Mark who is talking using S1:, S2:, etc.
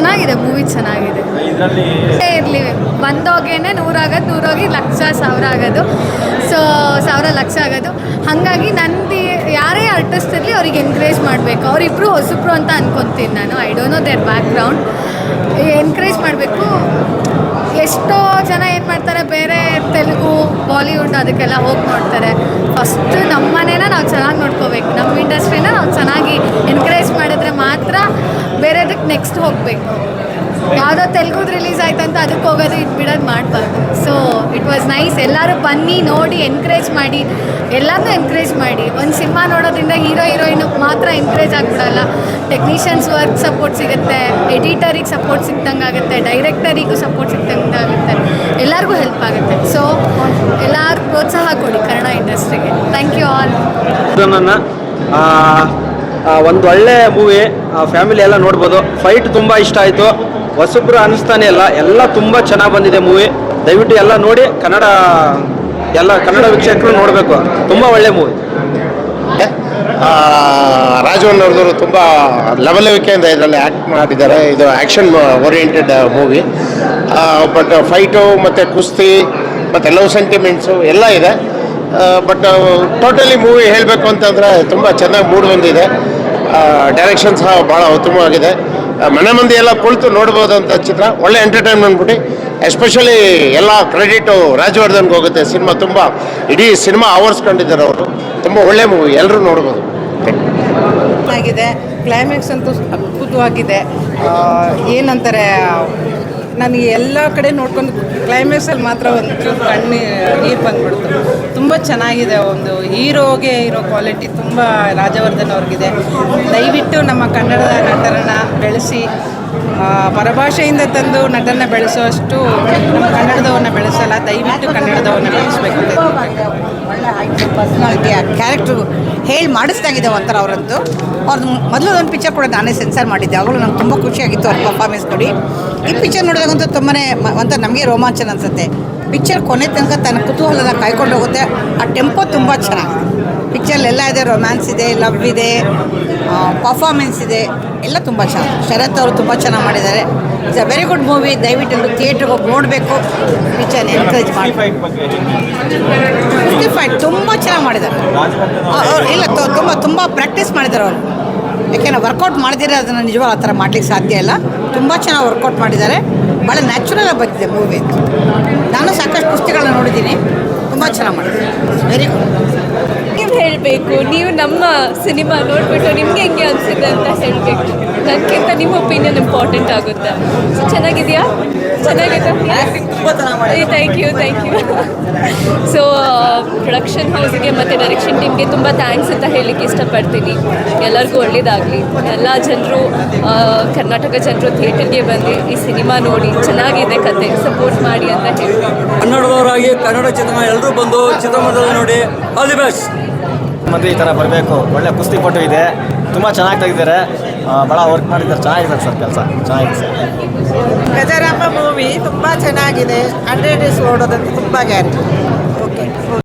S1: ಚೆನ್ನಾಗಿದೆ ಮೂವಿ ಚೆನ್ನಾಗಿದೆ. ಇರಲಿ ಒಂದೋಗೇನೆ ನೂರಾಗೋದು ನೂರೋಗಿ ಲಕ್ಷ ಸಾವಿರ ಆಗೋದು. ಸೊ ಸಾವಿರ ಲಕ್ಷ ಆಗೋದು. ಹಾಗಾಗಿ ನಂದು ಯಾರೇ ಆರ್ಟಿಸ್ಟ್ ಇರಲಿ ಅವ್ರಿಗೆ ಎನ್ಕರೇಜ್ ಮಾಡಬೇಕು. ಅವರಿಬ್ಬರು ಹೊಸಬ್ರು ಅಂತ ಅನ್ಕೊತೀನಿ ನಾನು. I don't know their background encourage ಮಾಡಬೇಕು. ಎಷ್ಟೋ ಜನ ಏನು ಮಾಡ್ತಾರೆ ಬೇರೆ ತೆಲುಗು ಬಾಲಿವುಡ್ ಅದಕ್ಕೆಲ್ಲ ಹೋಗಿ ನೋಡ್ತಾರೆ ಫಸ್ಟ್ ನಮ್ಮ ಮನೇನ ನಾವು ಚೆನ್ನಾಗಿ ನೋಡ್ಕೋಬೇಕು. ನಮ್ಮ ಇಂಡಸ್ಟ್ರಿನ ನಾವು ಚೆನ್ನಾಗಿ ಎನ್ಕರೇಜ್ ಮಾಡಿದ್ರೆ ಮಾತ್ರ ಬೇರೆದಕ್ಕೆ ನೆಕ್ಸ್ಟ್ ಹೋಗಬೇಕು. ಯಾವುದೋ ತೆಲುಗು ರಿಲೀಸ್ ಆಯ್ತು ಅಂತ ಅದಕ್ಕೆ ಹೋಗೋದು ಇದು ಬಿಡೋದು ಮಾಡಬಾರ್ದು. ಸೊ ಇಟ್ ವಾಸ್ ನೈಸ್ ಎಲ್ಲರೂ ಬನ್ನಿ, ನೋಡಿ ಎನ್ಕರೇಜ್ ಮಾಡಿ. ಎಲ್ಲರನ್ನೂ ಎನ್ಕರೇಜ್ ಮಾಡಿ. ಒಂದು ಸಿನಿಮಾ ನೋಡೋದ್ರಿಂದ ಹೀರೋ ಹೀರೋಯಿನ್ ಮಾತ್ರ ಎನ್ಕರೇಜ್ ಆಗಿಬಿಡಲ್ಲ. ಟೆಕ್ನಿಷಿಯನ್ಸ್ ವರ್ಕ್ ಸಪೋರ್ಟ್ ಸಿಗುತ್ತೆ. ಎಡಿಟರಿಗೆ ಸಪೋರ್ಟ್ ಸಿಕ್ದಂಗೆ ಆಗುತ್ತೆ. ಡೈರೆಕ್ಟರಿಗೂ ಸಪೋರ್ಟ್ ಸಿಕ್ದಂಗೆ ಆಗುತ್ತೆ. ಎಲ್ಲರಿಗೂ ಹೆಲ್ಪ್ ಆಗುತ್ತೆ. ಸೊ ಎಲ್ಲರೂ ಪ್ರೋತ್ಸಾಹ ಕೊಡಿ ಕನ್ನಡ ಇಂಡಸ್ಟ್ರಿಗೆ ಥ್ಯಾಂಕ್ ಯು ಆಲ್
S2: ಒಂದು ಒಳ್ಳೆ ಮೂವಿ ಫ್ಯಾಮಿಲಿ ಎಲ್ಲ ನೋಡ್ಬೋದು. ಫೈಟ್ ತುಂಬ ಇಷ್ಟ ಆಯಿತು. ಹೊಸಬ್ರು ಅನಿಸ್ತಾನೆ ಇಲ್ಲ. ಎಲ್ಲ ತುಂಬ ಚೆನ್ನಾಗಿ ಬಂದಿದೆ ಮೂವಿ ದಯವಿಟ್ಟು ಎಲ್ಲ ನೋಡಿ, ಕನ್ನಡ, ಎಲ್ಲ ಕನ್ನಡ ವೀಕ್ಷಕರು ನೋಡಬೇಕು. ತುಂಬ ಒಳ್ಳೆ ಮೂವಿ
S3: ರಾಜವನ್ ಅವ್ರದ್ದು ತುಂಬ ಲವಲವಿಕೆಯಿಂದ ಇದರಲ್ಲಿ ಆ್ಯಕ್ಟ್ ಮಾಡಿದ್ದಾರೆ. ಇದು action oriented movie but fight ಮತ್ತು ಕುಸ್ತಿ, ಮತ್ತು ಲವ್ ಸೆಂಟಿಮೆಂಟ್ಸು ಎಲ್ಲ ಇದೆ. ಬಟ್ ಟೋಟಲಿ ಮೂವಿ ಹೇಳಬೇಕು ಅಂತಂದರೆ ತುಂಬ ಚೆನ್ನಾಗಿ ಮೂಡ್ ಬಂದಿದೆ ಡೈರೆಕ್ಷನ್ ಸಹ ಭಾಳ ಉತ್ತಮವಾಗಿದೆ. ಮನೆ ಮಂದಿ ಎಲ್ಲ ಕುಳಿತು ನೋಡ್ಬೋದಂಥ ಚಿತ್ರ. ಒಳ್ಳೆ ಎಂಟರ್ಟೈನ್ಮೆಂಟ್ ಬಿಟ್ಟು ಎಸ್ಪೆಷಲಿ ಎಲ್ಲ ಕ್ರೆಡಿಟು ರಾಜವರ್ಧನ್ಗೆ ಹೋಗುತ್ತೆ. ಸಿನಿಮಾ ತುಂಬ, ಇಡೀ ಸಿನಿಮಾ ಆವರಿಸ್ಕೊಂಡಿದ್ದಾರೆ ಅವರು. ತುಂಬ ಒಳ್ಳೆ ಮೂವಿ ಎಲ್ಲರೂ ನೋಡ್ಬೋದು.
S4: ಆಗಿದೆ ಕ್ಲೈಮ್ಯಾಕ್ಸ್ ಅಂತೂ ಅದ್ಭುತವಾಗಿದೆ. ಏನಂತಾರೆ ನನಗೆ ಎಲ್ಲ ಕಡೆ ನೋಡ್ಕೊಂಡು ಕ್ಲೈಮ್ಯಾಕ್ಸಲ್ಲಿ ಮಾತ್ರ ಒಂದು ಕಣ್ಣು, ನೀರು ಬಂದ್ಬಿಡ್ತು ತುಂಬ ಚೆನ್ನಾಗಿದೆ ಒಂದು ಹೀರೋಗೆ ಇರೋ ಕ್ವಾಲಿಟಿ ತುಂಬ ರಾಜವರ್ಧನ್ ಅವ್ರಿಗಿದೆ. ದಯವಿಟ್ಟು ನಮ್ಮ ಕನ್ನಡದ ನಟರನ್ನ ಬೆಳೆಸಿ. ಪರಭಾಷೆಯಿಂದ ತಂದು ನಟನ ಬೆಳೆಸುವಷ್ಟು ನಮ್ಮ ಕನ್ನಡದವನ್ನು ಬೆಳೆಸಲ್ಲ, ದಯವಿಟ್ಟು ಕನ್ನಡದವನ್ನು ಬೆಳೆಸಬೇಕು ಅಂತ
S5: ಆ ಪರ್ಸನಾಲಿಟಿ ಕ್ಯಾರೆಕ್ಟ್ರು ಹೇಳಿ ಮಾಡಿಸ್ದಾಗಿದೆ ಒಂಥರ ಅವರಂತೂ. ಅವ್ರದ್ದು ಮೊದಲು ಒಂದು ಪಿಕ್ಚರ್ ಕೂಡ ನಾನೇ ಸೆನ್ಸರ್ ಮಾಡಿದ್ದೆ, ಅವಾಗಲೂ ನಂಗೆ ತುಂಬ ಖುಷಿಯಾಗಿತ್ತು ಅವ್ರ ಪರ್ಫಾರ್ಮೆನ್ಸ್ ನೋಡಿ. ಈ ಪಿಕ್ಚರ್ ನೋಡಿದಾಗಂತೂ ತುಂಬಾ ಒಂಥರ ನಮಗೆ ರೋಮಾಂಚನ ಅನಿಸುತ್ತೆ. ಪಿಕ್ಚರ್ ಕೊನೆ ತನಕ ತನ್ನ ಕುತೂಹಲನ ಕಾಯ್ಕೊಂಡು ಹೋಗುತ್ತೆ, ಆ ಟೆಂಪೋ ತುಂಬ ಚೆನ್ನಾಗಿದೆ. ಪಿಕ್ಚರ್ ಎಲ್ಲ ಇದೆ ರೊಮ್ಯಾನ್ಸ್ ಇದೆ ಲವ್ ಇದೆ ಪರ್ಫಾರ್ಮೆನ್ಸ್ ಇದೆ, ಎಲ್ಲ ತುಂಬ ಚೆನ್ನಾಗಿ ಶರತ್ ಅವರು ತುಂಬ ಚೆನ್ನಾಗಿ ಮಾಡಿದ್ದಾರೆ. It's a very good movie ದಯವಿಟ್ಟು ಎಲ್ಲರೂ ಥಿಯೇಟ್ರಿಗೆ ಹೋಗಿ ನೋಡಬೇಕು. ಪಿಕ್ಚರ್ ಎನ್ಕರೇಜ್ ಮಾಡಿ. ಫೈಟ್ ತುಂಬ ಚೆನ್ನಾಗಿ ಮಾಡಿದ್ದಾರೆ. ಅವ್ರು ಇಲ್ಲ ತುಂಬ ತುಂಬ ಪ್ರಾಕ್ಟೀಸ್ ಮಾಡಿದ್ದಾರೆ ಅವರು. ಯಾಕೆಂದರೆ ವರ್ಕೌಟ್ ಮಾಡಿದಿರ ಅದನ್ನು ನಿಜವಾಗ ಆ ಥರ ಮಾಡ್ಲಿಕ್ಕೆ ಸಾಧ್ಯ ಇಲ್ಲ. ತುಂಬ ಚೆನ್ನಾಗಿ ವರ್ಕೌಟ್ ಮಾಡಿದ್ದಾರೆ. ಭಾಳ ನ್ಯಾಚುರಲ್ ಆಗಿ ಬಂದಿದೆ ಮೂವಿ ನಾನು ಸಾಕಷ್ಟು ಕುಸ್ತಿಗಳನ್ನ ನೋಡಿದ್ದೀನಿ ತುಂಬ ಚೆನ್ನಾಗಿ ಮಾಡಿದ್ದಾರೆ ವೆರಿ ಗುಡ್
S6: ಹೇಳಬೇಕು ನೀವು ನಮ್ಮ ಸಿನಿಮಾ ನೋಡಿಬಿಟ್ಟು ನಿಮ್ಗೆ ಹೆಂಗೆ ಅನಿಸಿದೆ ಅಂತ ಹೇಳಬೇಕು. ನನಗಿಂತ ನಿಮ್ಮ ಒಪಿನಿಯನ್ ಇಂಪಾರ್ಟೆಂಟ್ ಆಗುತ್ತೆ. ಸೊ ಚೆನ್ನಾಗಿದೆಯಾ? ಚೆನ್ನಾಗಿದೆ? Thank you thank you so production ಹೌಸ್ಗೆ ಮತ್ತು ಡೈರೆಕ್ಷನ್ ಟೀಮ್ಗೆ ತುಂಬ ಥ್ಯಾಂಕ್ಸ್ ಅಂತ ಹೇಳಲಿಕ್ಕೆ ಇಷ್ಟಪಡ್ತೀನಿ. ಎಲ್ಲರಿಗೂ ಒಳ್ಳೇದಾಗಲಿ. ಎಲ್ಲ ಜನರು ಕರ್ನಾಟಕ ಜನರು ಥಿಯೇಟರ್ಗೆ ಬಂದು ಈ ಸಿನಿಮಾ ನೋಡಿ ಚೆನ್ನಾಗಿದೆ ಕತೆ ಸಪೋರ್ಟ್ ಮಾಡಿ ಅಂತ ಹೇಳ್ತೀನಿ
S7: ಕನ್ನಡದವರಾಗಿ ಕನ್ನಡ ಚಿತ್ರ ಎಲ್ಲರೂ ಬಂದು ಚಿತ್ರಮಂದಿರದಲ್ಲಿ ನೋಡಿ. ಆಲ್ ದಿ ಬೆಸ್ಟ್
S2: ಮಂದಿ ಈ ಥರ ಬರಬೇಕು. ಒಳ್ಳೆ ಕುಸ್ತಿ ಪಟು ಇದೆ. ತುಂಬ ಚೆನ್ನಾಗಿ ತೆಗೆದಿದ್ದಾರೆ. ಭಾಳ ವರ್ಕ್ ಮಾಡಿದ್ದಾರೆ. ಚೆನ್ನಾಗಿದೆ ಸರ್ ಕೆಲಸ. ಚೆನ್ನಾಗಿದೆ ಸರ್.
S4: ಗಜರಾಮ ಮೂವಿ ತುಂಬ ಚೆನ್ನಾಗಿದೆ. ಹಂಡ್ರೆಡ್ ಡೇಸ್ ಓಡೋದಂತ ತುಂಬ ಗ್ಯಾರಂಟಿ